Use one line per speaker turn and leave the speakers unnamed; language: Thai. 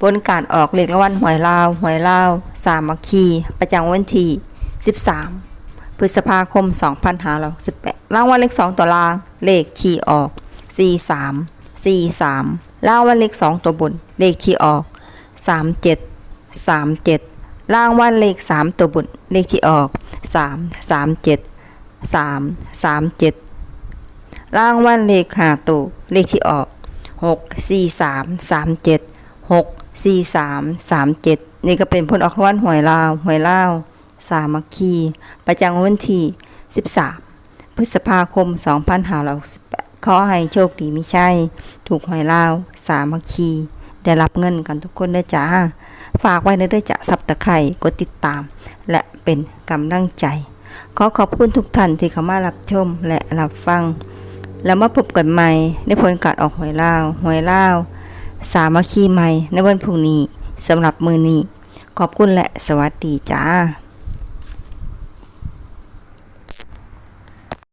บนการออกเลขรางวัลหวยลาวหวยลาวสามัคคี ประจำวันที่ 13 พฤษภาคม 2568รางวัลเลข2ตัวล่าง เลขที่ออก 43 43รางวัลเลข2ตัวบน เลขที่ออก 37 37รางวัลเลข 3 ตัวบน เลขที่ออก 3 37 3 37รางวัลเลข5ตัวเลขที่ออก 6 4 3 3 7 6 4 3 3 7นี่ก็เป็นผลออกรางวัลหวยลาวหวยลาวสามัคคี ประจำวันที่13พฤษภาคม2568ขอให้โชคดีไม่ใช่ ถูกหวยลาว สามัคคี ได้รับเงินกันทุกคนด้วยจ้า ฝากไว้ในด้วยจ้ะสับตะไคร่กดติดตาม และเป็นกำลังใจ ขอขอบคุณทุกท่านที่เข้ามารับชมและรับฟัง แล้วมาพบกันใหม่ในผลการออกหวยลาวหวยลาว สามัคคีใหม่ในวันพรุ่งนี้สำหรับมือนี้ ขอบคุณและสวัสดีจ้า